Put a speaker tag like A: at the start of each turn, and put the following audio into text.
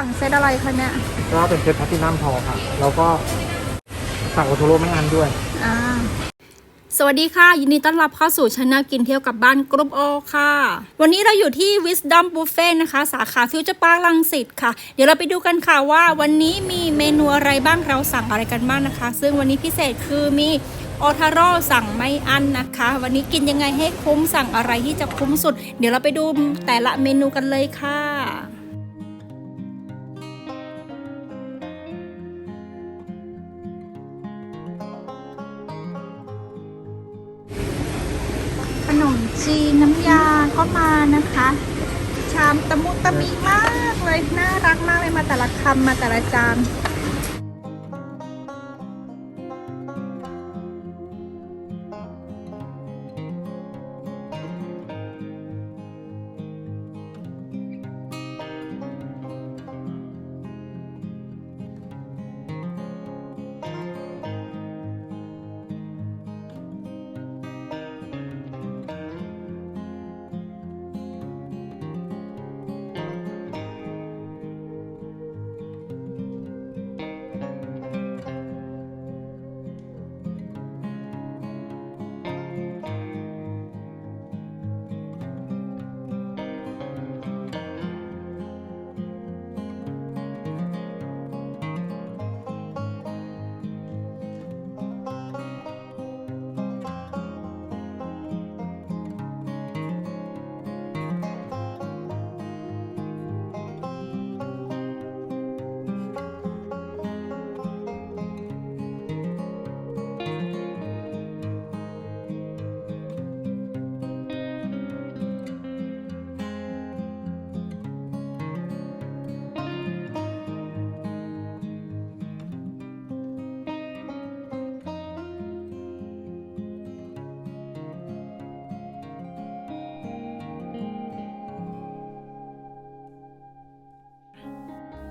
A: สั่งเซตอะไรคะเนี่ย
B: ก็เป็นเซตแพลตินัมทองค่ะ แล้วก็สั่งโอโทโร่ไม่อันด้วย
A: อ่า สวัสดีค่ะ ยินดีต้อนรับเข้าสู่ช anel กินเที่ยวกับบ้านกรุ๊ปโอค่ะ วันนี้เราอยู่ที่ Wisdom Buffet นะคะ สาขาฟิวเจอร์พาร์คลังสิตค่ะ เดี๋ยวเราไปดูกันค่ะว่าวันนี้มีเมนูอะไรบ้างเราสั่งอะไรกันบ้างนะคะ ซึ่งวันนี้พิเศษคือมีโอทาโร่สั่งไม่อั้นนะคะ วันนี้กินยังไงให้คุ้มสั่งอะไรที่จะคุ้มสุด เดี๋ยวเราไปดูแต่ละเมนูกันเลยค่ะ นมจีนน้ำยาก็มานะคะ ชามตะมุตะมิมากเลย น่ารักมากเลยมาแต่ละคำมาแต่ละจาน